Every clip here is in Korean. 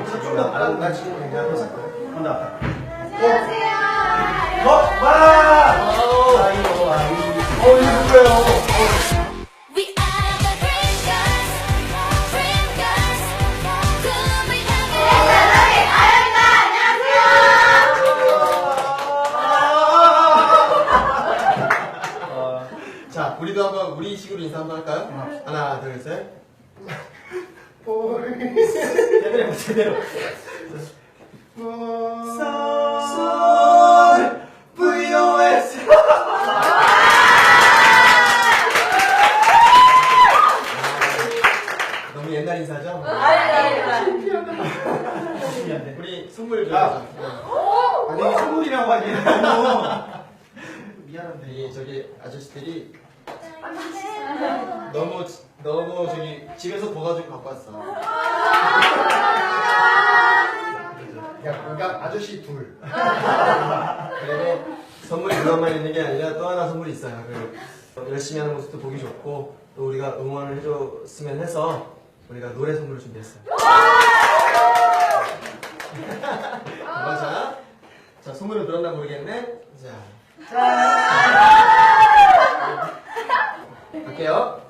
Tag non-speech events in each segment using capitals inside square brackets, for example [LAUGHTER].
어. 어, 어, 자, 우리도 한번 우리 식으로 인사 한번 할까요? 하나, 둘, 셋. [LAUGHS] 제대로, 제대로. 솔, VOS. 너무 옛날 인사죠? 신기한데. 우리 선물 좀. 아. 네. 아니, 이게 선물이라고 하기에는 너무. 미안한데. 이 저기 아저씨들이 너무 너무 저기 집에서 도와주고 갖고 왔어. 야, 그러니까 아저씨 둘. 그리고 선물이 그것만 있는 게 아니라 또 하나 선물이 있어요. 그 열심히 하는 모습도 보기 좋고 또 우리가 응원을 해줬으면 해서 우리가 노래 선물을 준비했어요. 맞아. 자, 선물은 들었나 모르겠네. 자. 갈게요.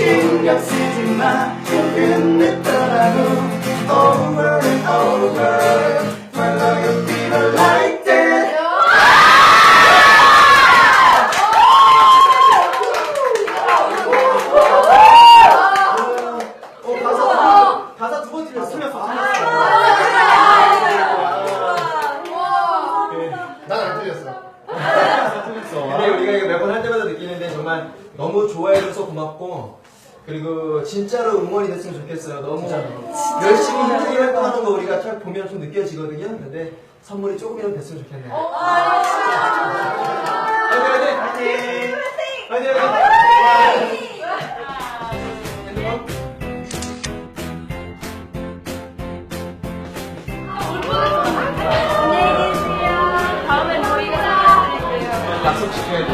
신경 쓰지 마 조금 정말 너무 좋아해줘서 고맙고 그리고 진짜로 응원이 됐으면 좋겠어요. 너무 열심히 힘들게 활동하는 거 우리가 딱 보면 좀 느껴지거든요. 근데 선물이 조금이라도 됐으면 좋겠네요. 화이팅 화이팅! 화이팅! 화이팅! 핸드폰? 안녕히 계세요. 다음에 저희가 찾아드릴게요. 약속 지켜야 돼.